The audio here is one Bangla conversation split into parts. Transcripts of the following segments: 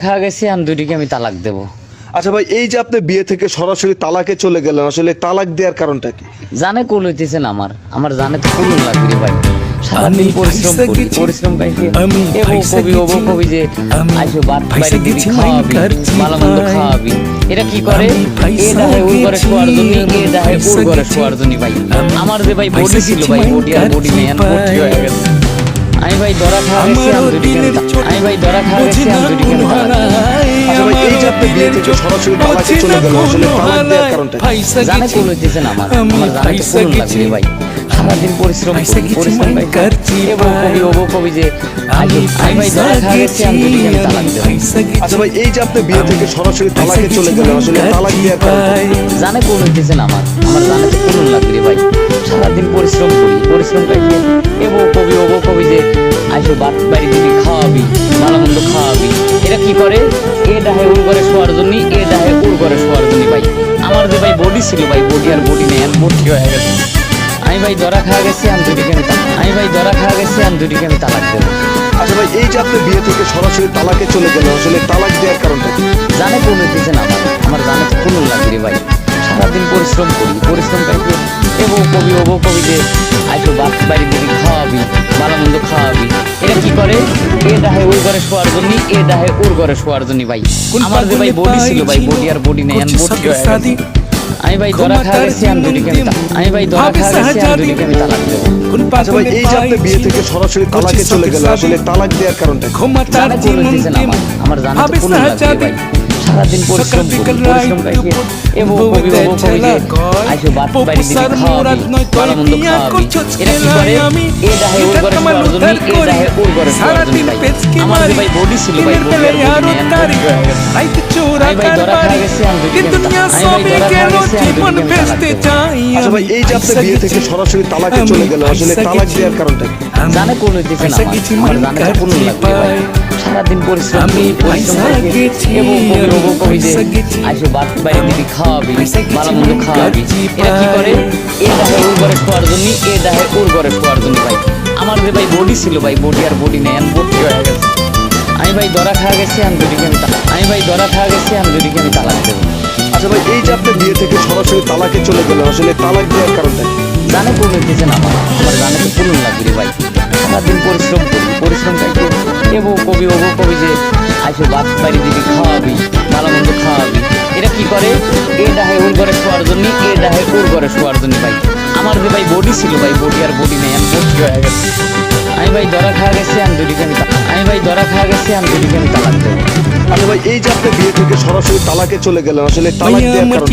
দেখা গেছে আমি দুটিকে আমি তালাক দেব। আচ্ছা ভাই এই যে আপনি বিয়ে থেকে সরাসরি তালাকে চলে গেলেন আসলে তালাক দেওয়ার কারণটা কি? জানে কুল হইতেছেন আমার। আমার জানে তো কুল লাগবে ভাই। সারাদিন পরিশ্রম করি পরিশ্রম পাইছি এবং কবি ও কবি যে আইসো বাদ বাইরে দিবি খাওয়াবি ভালো মন্দ খাওয়াবি। এটা কি করে? আমি পয়সা ওই করে শোয়ার জন্য আমি এটা ওর পয়সা শোয়ার জন্য ভাই। আমার যে ভাই বডি ছিল ভাই বডি আর বডি হয়ে গেছে। ভাই ধরা খাওয়া আমার আমি ভাই ধরা খাওয়া কোন দেব। আচ্ছা এই যে আপনি বিয়ে থেকে সরাসরি চোট চলে গেল বুঝি আসলে তালাক কোন দেওয়ার কারণটা জানে গেছি, কুল আমার আমার জানে লাগবে ভাই। সারাদিন পরিশ্রম করি পরিশ্রম কারছি এবং কবি ও কবি যে আচ্ছা ভাই এই যে আপনি বিয়ে থেকে সরাসরি তালাকে চলে গেলেন আসলে তালাক দেওয়ার কি? জানে কোন হইতেছেন আমার? আমার জানে তো কোন লাগবে ভাই। সারাদিন পরিশ্রম করি পরিশ্রম পাইছি এবং কবি ও কবি যে আইসো বাদ বাড়ি দিবি খাওয়াবি ভালো মন্দ খাওয়াবি। এটা কি করে? এ ডাহে উর করে শোয়ার জন্য এ ডাহে উর করে শোয়ার জন্য ভাই। আমার যে ভাই বডি ছিল ভাই বডি আর বডি নেই আর বডি হয়ে গেছে। আমি ভাই ধরা খাওয়া গেছি আমি দুটিকে আমি আমি ভাই ধরা খাওয়া গেছি আমি দুটিকে আমি তালাক দেবো। আচ্ছা ভাই এই যে আপনি বিয়ে থেকে সরাসরি তালাকে চলে গেলেন আসলে তালাক দেওয়ার কারণটা কি? জানে কোন হইতেছেন আমার আমার জানে তো কোন লাগবে রে ভাই। সারাদিন পরিশ্রম করি পরিশ্রম পাইছি এবং কবি ও কবি যে আইসো বাদ বাড়ি দিবি খাওয়াবি ভালো মন্দ খাওয়াবি। এটা কি করে? এ ডাহে ওই ঘরে শোয়ার জন্য এ ডাহে ওর ঘরে শোয়ার জন্য ভাই। আমার যে ভাই বডি ছিল ভাই বডি আর বডি নেই বডি। আমি ভাই ধরা ক্ষমতার খাওয়া গেছি আমি দুটিকে আমি তা- আমি ভাই ধরা ভাবে খাওয়া গেছি আমি দুটিকে আমি তালাক দেবো কোন আচ্ছা ভাই এই যে আপনি বিয়ে থেকে সরাসরি তালাকে চলে গেলেন আসলে তালাক দেওয়ার কারণটা? ক্ষমতার জীবন আমার জানে তো কোন লাগবে ভাই সারাদিন পরিশ্রম করি পরিশ্রম এবং যে আইসো বাড়ি খাওয়াবি ভালো মন্দ খাওয়াবি কি করে এ ডাহে ওর ঘরে শোয়ার জন্য এ ডাহে ওর ঘরে শোয়ার জন্য ভাই আমার যে বডি ছিল বডি আর বডি হয়ে আমি ধরা গেছি, আমি ধরা গেল, গেছি, আমি আচ্ছা এই যে আপনি বিয়ে থেকে সরাসরি তালাকে চলে গেলেন আসলে তালাক দেওয়ার কারণটা কি? আমি জানে কোন আমার জানে কোন ভাই। সারাদিন পরিশ্রম আমি পরিশ্রম পয়সা এবং কবি কবি যে পয়সা বাদ বাড়ি দিবি খাওয়াবি ভালো মন্দ খাওয়াবি। এটা কি করে? এ ডাহে ওর ঘরে শোয়ার জন্য এ ডাহে ওর ঘরে শোয়ার জন্য ভাই। আমার যে ভাই বডি ছিল ভাই বডি আর বডি নেই হয়ে গেছে। আমি ভাই ধরা খাওয়া গেছি আমি দুটিকে আমি তালাক আমি ভাই ধরা খাওয়া গেছি আমি দুটিকে আমি তালাক দেবো আচ্ছা ভাই, এই যে আপনি বিয়ে থেকে সরাসরি তালাকে চলে গেলেন, আসলে তালাক দেওয়ার কারণটা গানে পূর্ণ দিয়েছেন আমার আমার গানে তো পূর্ণ লাগবে রে ভাই। সারাদিন পরিশ্রম করি পরিশ্রম পাইছি এবং কবি ও কবি যে আসে বাস বাড়ি দিবি, খাওয়াবি, ভালো মন্দ খাওয়াবি। এটা কি করে? এ ডাহে ওর ঘরে শোয়ার জন্য, এ ডাহে ওর ঘরে শোয়ার জন্য ভাই। আমার যে ভাই বডি ছিল ভাই বডি আর বডি নেই আর বডি হয়ে গেছে। আমি ভাই ধরা খাওয়া গেছি আমি দুটিকে আমি আমি ভাই ধরা খাওয়া গেছি আমি দুটিকে আমি তালাক দেবো। ভাই এই যে আপনি বিয়ে থেকে সরাসরি তালাকে চলে গেলেন আসলে তালাক দেওয়ার কারণটা?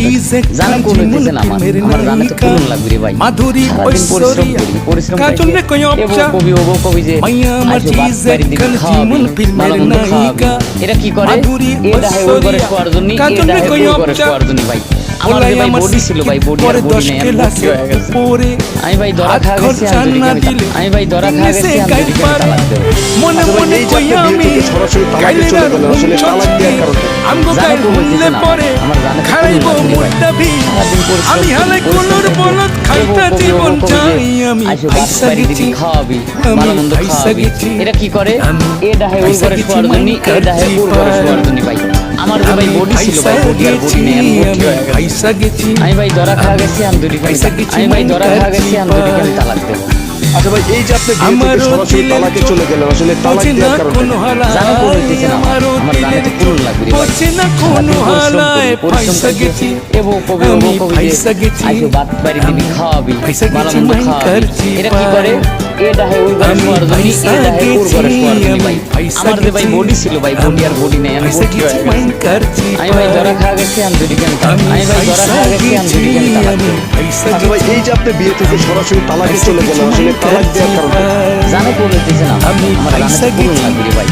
কোন আমার আমার জানে তো কোন লাগবে রে ভাই। মাধুরী পরিশ্রম করি পরিশ্রম কাজল রে কই অপচা। কবি কবি যে মাইয়া আমার খাওয়াবি নায়িকা। এটা কি করে? ডাহে ওর ঘরে জন্য এ কাজল রে কই অপচা। ভাই। আমার ভাই বডি ছিল ভাই বডি আর বডি নেই আর বডি হয়ে গেছে। আমি ভাই ধরা খাওয়া গেছি আমি ভাই তালাক দেবো। মনে আচ্ছা মনে কই আমি সরাসরি তালাকে চলে আসলে তালাক দেওয়ার পরে খাইব। মোটা ভি আমি হালে বলত খাইতা জীবন চাই আমি গেছি। খাওয়াবি ভালো মন্দ খাওয়াবি। এটা কি করে? এ ডাহে শোয়ার জন্য এ ডাহে। শোয়ার জন্য ভাই। আমার যে ভাই বডি ছিল ভাই বডি আর বডি নেই আর বডি হয়ে গেছে। আমি ভাই ধরা খাওয়া গেছি আমি আমি গেছি, আমি ভাই ধরা খাওয়া গেছি আমি কাটছি দুটিকে তালাক দেবো। আচ্ছা ভাই এই যে আপনি আমারও সরাসরি তালাকে চলে গেলেন আসলে তালাক দেওয়ার কারণটা কোনো কি? হালায় জানে কোন হইতেছে না আমার আমার জানে তো কোন লাগবে বোঝে না কোনো হালায় পয়সা গেছি। এবং কবি পয়সা গেছি। আইসো বাদ বাড়ি দিবি খাওয়াবি পয়সা গেছি, মন্দ খাওয়াবি। এটা কি করে? এ হয় ওই ঘরে শোয়ার জন্য পয়সা এ ডাহে ওর ঘরে শোয়ার জন্য ভাই। আমার যে ভাই। বডি ছিল ভাই বডি আর বডি নেই আমি বডি হয়ে আমি ভাই ধরা খাওয়া গেছি আমি যদি কেন আমি ভাই ধরা খাওয়া গেছি আমি দুটিকে আমি আচ্ছা ভাই এই যে আপনি বিয়ে থেকে সরাসরি তালাকে চলে গেলেন আসলে তালাক দেওয়ার কারণটা? জানো বলে কোন আমি আমার জানো বলুন কোন রে ভাই।